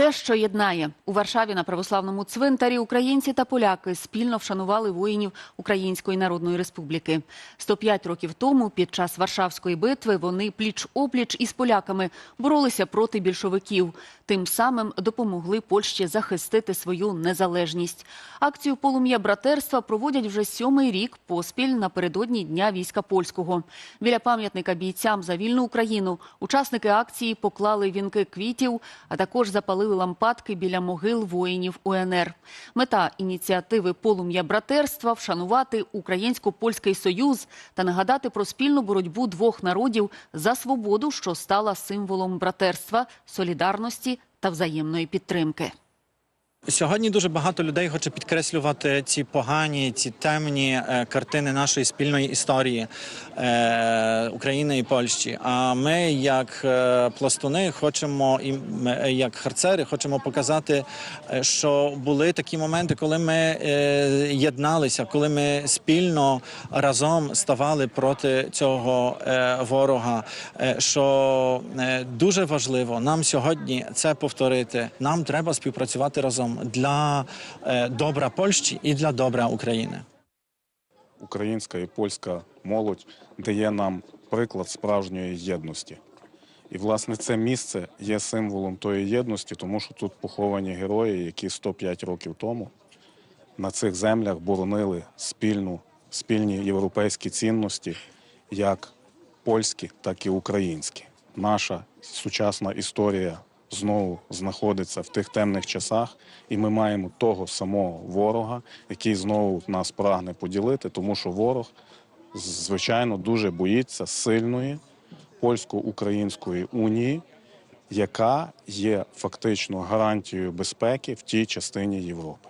Те, що єднає у Варшаві на православному цвинтарі, українці та поляки спільно вшанували воїнів Української Народної Республіки. 105 років тому, під час Варшавської битви, вони пліч опліч із поляками боролися проти більшовиків. Тим самим допомогли Польщі захистити свою незалежність. Акцію полум'я братерства проводять вже сьомий рік поспіль напередодні дня війська польського. Біля пам'ятника бійцям за вільну Україну учасники акції поклали вінки квітів, а також запалили лампадки біля могил воїнів УНР. Мета ініціативи полум'я братерства вшанувати українсько-польський союз та нагадати про спільну боротьбу двох народів за свободу, що стала символом братерства, солідарності та взаємної підтримки. Сьогодні дуже багато людей хоче підкреслювати ці погані, ці темні е, картини нашої спільної історії е, України і Польщі. А ми, як е, пластуни, хочемо і ми, як харцери, хочемо показати, що були такі моменти, коли ми єдналися, коли ми спільно разом ставали проти цього ворога. Що дуже важливо нам сьогодні це повторити. Нам треба співпрацювати разом для е, добра Польщі і для добра України. українська і польська молодь дає нам приклад справжньої єдності. І, власне, це місце є символом тої єдності, тому що тут поховані герої, які 105 років тому на цих землях боронили спільну, спільні європейські цінності, як польські, так і українські. Наша сучасна історія знову знаходиться в тих темних часах, і ми маємо того самого ворога, який знову нас прагне поділити, тому що ворог, звичайно, дуже боїться сильної польсько-української унії, яка є фактично гарантією безпеки в тій частині Європи.